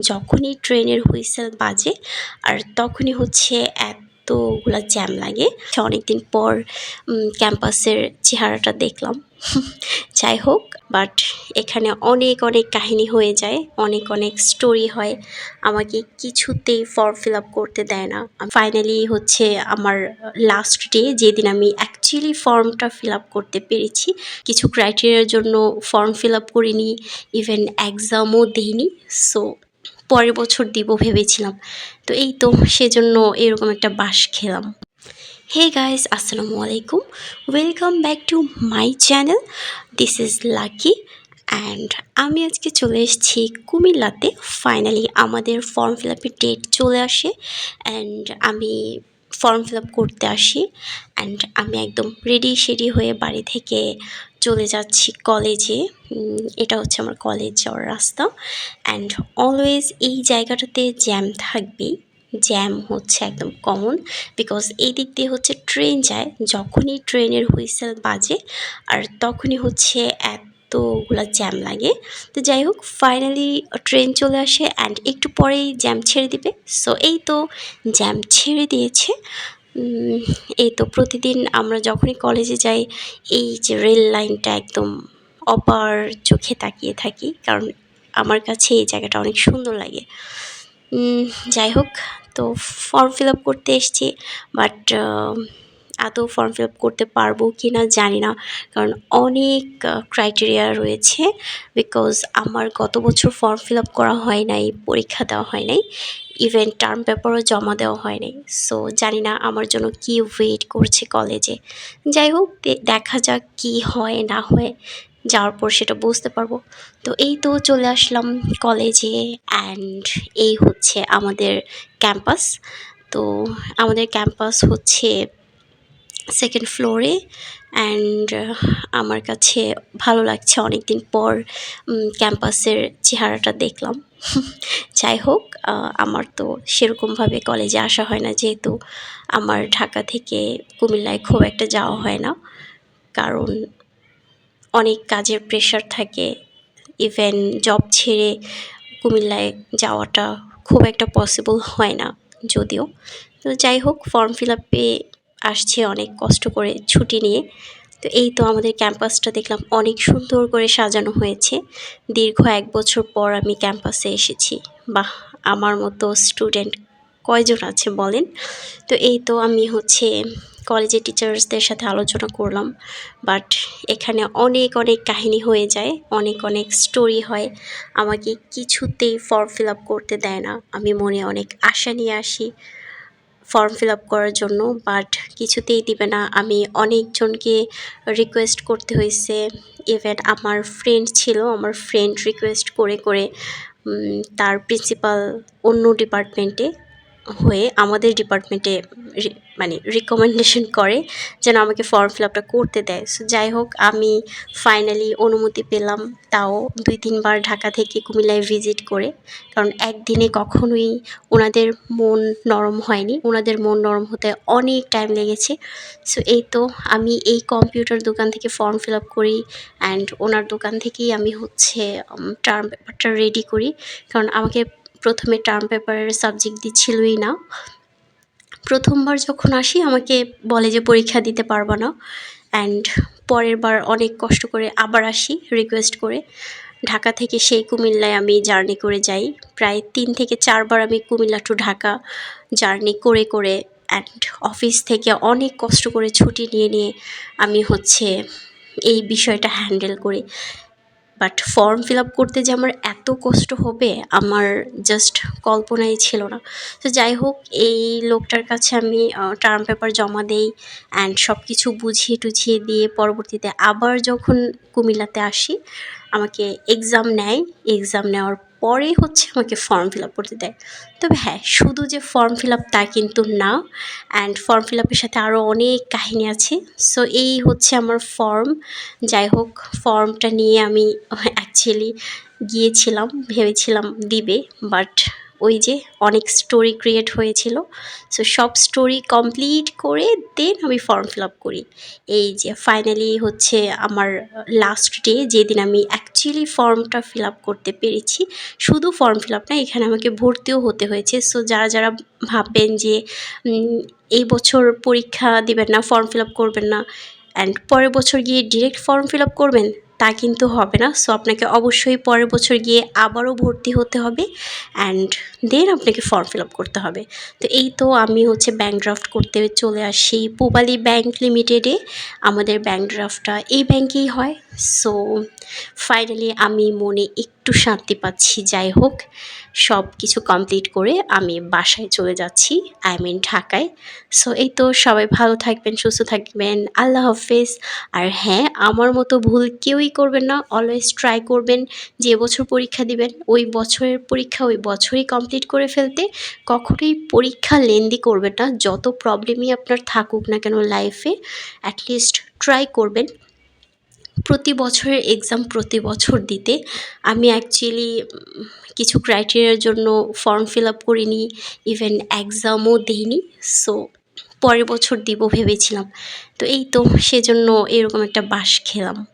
যখনই ট্রেনের হুইসেল বাজে আর তখনই হচ্ছে এতগুলা জ্যাম লাগে। অনেকদিন পর ক্যাম্পাসের চেহারাটা দেখলাম। যাই হোক বাট এখানে অনেক অনেক কাহিনী হয়ে যায়। অনেক অনেক স্টোরি হয়। আমাকে কিছুতেই ফর্ম ফিল আপ করতে দেয় না। ফাইনালি হচ্ছে আমার লাস্ট ডে যেদিন আমি অ্যাকচুয়ালি ফর্মটা ফিল আপ করতে পেরেছি। কিছু ক্রাইটেরিয়ার জন্য ফর্ম ফিল আপ করিনি ইভেন এক্সামও দিইনি। সো পরের বছর দিব ভেবেছিলাম। তো এই তো, সেজন্য এরকম একটা বাস খেলাম। হে গাইস আসসালামু আলাইকুম। Welcome back to my channel this is Lucky and আমি আজকে চলে এসেছি কুমিল্লাতে। ফাইনালি আমাদের ফর্ম ফিল আপের ডেট চলে আসে। অ্যান্ড আমি ফর্ম ফিল আপ করতে আসি অ্যান্ড আমি একদম রেডি শেডি হয়ে বাড়ি থেকে চলে যাচ্ছি কলেজে এটা হচ্ছে আমার কলেজ যাওয়ার রাস্তা অ্যান্ড অলওয়েজ এই জায়গাটাতে জ্যাম থাকবেই। জ্যাম হচ্ছে একদম কমন বিকজ এই দিক দিয়ে হচ্ছে ট্রেন যায়, যখনই ট্রেনের হুইসেল বাজে আর তখনই হচ্ছে এতগুলা জ্যাম লাগে। তো যাই হোক ফাইনালি ট্রেন চলে আসে অ্যান্ড একটু পরেই জ্যাম ছেড়ে দিবে। সো এই তো জ্যাম ছেড়ে দিয়েছে। এই তো প্রতিদিন আমরা যখনই কলেজে যাই, এই যে রেল লাইনটা একদম অপার চোখে তাকিয়ে থাকি, কারণ আমার কাছে এই জায়গাটা অনেক সুন্দর লাগে। যাই হোক, তো ফর্ম ফিল আপ করতে এসছি বাট আদৌ ফর্ম ফিল আপ করতে পারব কি না জানি না। কারণ অনেক ক্রাইটেরিয়া রয়েছে বিকজ আমার গত বছর ফর্ম ফিল আপ করা হয় নাই, পরীক্ষা দেওয়া হয় নাই ইভেন টার্ম পেপারও জমা দেওয়া হয় নাই। সো জানি না আমার জন্য কি ওয়েট করছে কলেজে যাই হোক দেখা যাক কি হয়, না হয়, যাওয়ার পর সেটা বুঝতে পারব। তো এই তো চলে আসলাম কলেজে অ্যান্ড এই হচ্ছে আমাদের ক্যাম্পাস তো আমাদের ক্যাম্পাস হচ্ছে সেকেন্ড ফ্লোরে অ্যান্ড আমার কাছে ভালো লাগছে অনেক দিন পর ক্যাম্পাসের চেহারাটা দেখলাম। যাই হোক আমার তো সেরকমভাবে কলেজে আসা হয় না, যেহেতু আমার ঢাকা থেকে কুমিল্লায় খুব একটা যাওয়া হয় না। কারণ অনেক কাজের প্রেশার থাকে ইভেন জব ছেড়ে কুমিল্লায় যাওয়াটা খুব একটা পসিবল হয় না, যদিও। তো যাই হোক ফর্ম ফিল আপে আসছে অনেক কষ্ট করে ছুটি নিয়ে। তো এই তো আমাদের ক্যাম্পাসটা দেখলাম অনেক সুন্দর করে সাজানো হয়েছে। দীর্ঘ এক বছর পর আমি ক্যাম্পাসে এসেছি। বাহ, আমার মতো স্টুডেন্ট কয়জন আছে বলেন? তো এই তো আমি হচ্ছে কলেজে টিচার্সদের সাথে আলোচনা করলাম। বাট এখানে অনেক অনেক কাহিনী হয়ে যায়, অনেক অনেক স্টোরি হয়। আমাকে কিছুতেই ফর্ম ফিল আপ করতে দেয় না। আমি মনে অনেক আশা নিয়ে আসি। ফর্ম ফিল আপ করার জন্য বাট কিছুতেই দিবে না। আমি অনেকজনকে রিকোয়েস্ট করতে হয়েছে। ইভেন আমার ফ্রেন্ড ছিল, আমার ফ্রেন্ড রিকোয়েস্ট করে করে তার প্রিন্সিপাল অন্য ডিপার্টমেন্টে হয়ে আমাদের ডিপার্টমেন্টে মানে রিকমেন্ডেশন করে যেন আমাকে ফর্ম ফিল আপটা করতে দেয়। সো যাই হোক, আমি ফাইনালি অনুমতি পেলাম তাও দুই তিনবার ঢাকা থেকে কুমিল্লায় ভিজিট করে। কারণ একদিনে কখনোই ওনাদের মন নরম হয়নি। ওনাদের মন নরম হতে অনেক টাইম লেগেছে। সো এই তো আমি এই কম্পিউটার দোকান থেকে ফর্ম ফিল আপ করি অ্যান্ড ওনার দোকান থেকেই আমি হচ্ছে টার্ম পেপারটা রেডি করি। কারণ আমাকে প্রথমে টার্ম পেপারের সাবজেক্ট দিচ্ছিলই না। প্রথমবার যখন আসি, আমাকে বলে যে পরীক্ষা দিতে পারব না। অ্যান্ড পরের বার অনেক কষ্ট করে আবার আসি রিকোয়েস্ট করে। ঢাকা থেকে সেই কুমিল্লায় আমি জার্নি করে যাই। প্রায় তিন থেকে চারবার আমি কুমিল্লা টু ঢাকা জার্নি করে করে। অ্যান্ড অফিস থেকে অনেক কষ্ট করে ছুটি নিয়ে নিয়ে আমি হচ্ছে এই বিষয়টা হ্যান্ডেল করি। বাট ফর্ম ফিল আপ করতে যে আমার এত কষ্ট হবে, আমার জাস্ট কল্পনাই ছিল না। তো যাই হোক, এই লোকটার কাছে আমি টার্ম পেপার জমা দেই অ্যান্ড সব কিছু বুঝিয়ে টুঝিয়ে দিয়ে পরবর্তীতে আবার যখন কুমিল্লাতে আসি, আমাকে এক্সাম নেয়। এক্সাম নেওয়ার পরে হচ্ছে আমাকে ফর্ম ফিল আপ করতে দেয়। তবে হ্যাঁ শুধু যে ফর্ম ফিল আপ তা কিন্তু না। অ্যান্ড ফর্ম ফিল আপের সাথে আরও অনেক কাহিনী আছে। সো এই হচ্ছে আমার ফর্ম যাই হোক ফর্মটা নিয়ে আমি অ্যাকচুয়ালি গিয়েছিলাম, ভেবেছিলাম দিবে। বাট ওই যে অনেক স্টোরি ক্রিয়েট হয়েছিল। সো সব স্টোরি কমপ্লিট করে দেন আমি ফর্ম ফিল আপ করি। এই যে ফাইনালি হচ্ছে আমার লাস্ট ডে যেদিন আমি অ্যাকচুয়ালি ফর্মটা ফিল আপ করতে পেরেছি, শুধু ফর্ম ফিল আপ না, এখানে আমাকে ভর্তিও হতে হয়েছে। সো যারা যারা ভাববেন যে এই বছর পরীক্ষা দিবেন না ফর্ম ফিল আপ করবেন না অ্যান্ড পরের বছর গিয়ে ডিরেক্ট ফর্ম ফিল আপ করবেন তা কিন্তু হবে না। সো আপনাকে অবশ্যই পরের বছর গিয়ে আবারও ভর্তি হতে হবে অ্যান্ড দেন আপনাকে ফর্ম ফিল আপ করতে হবে। তো এই তো আমি হচ্ছে ব্যাঙ্ক ড্রাফট করতে চলে আসি। পুবালি ব্যাংক লিমিটেডে আমাদের ব্যাঙ্ক ড্রাফটটা এই ব্যাঙ্কেই হয়। সো ফাইনালি আমি মনে একটু শান্তি পাচ্ছি। যাই হোক সব কিছু কমপ্লিট করে আমি বাসায় চলে যাচ্ছি। আই মিন ঢাকায়। সো এই তো সবাই ভালো থাকবেন, সুস্থ থাকবেন। আল্লাহ হাফেজ। আর হ্যাঁ আমার মতো ভুল কেউই করবেন না। অলওয়েজ ট্রাই করবেন। যে বছর পরীক্ষা দিবেন, ওই বছরের পরীক্ষা, ওই বছরই কমপ্লিট করে ফেলতে কখনোই পরীক্ষা লেন্দি করবেন না। যত প্রবলেমই আপনার থাকুক না কেন লাইফে অ্যাটলিস্ট ট্রাই করবেন। প্রতি বছরের এক্সাম প্রতি বছর দিতে। আমি অ্যাকচুয়ালি কিছু ক্রাইটেরিয়ার জন্য ফর্ম ফিল আপ করিনি ইভেন এক্সামও দিইনি সো পরের বছর দিব ভেবেছিলাম। তো এই তো, সেজন্য এরকম একটা বাস খেলাম।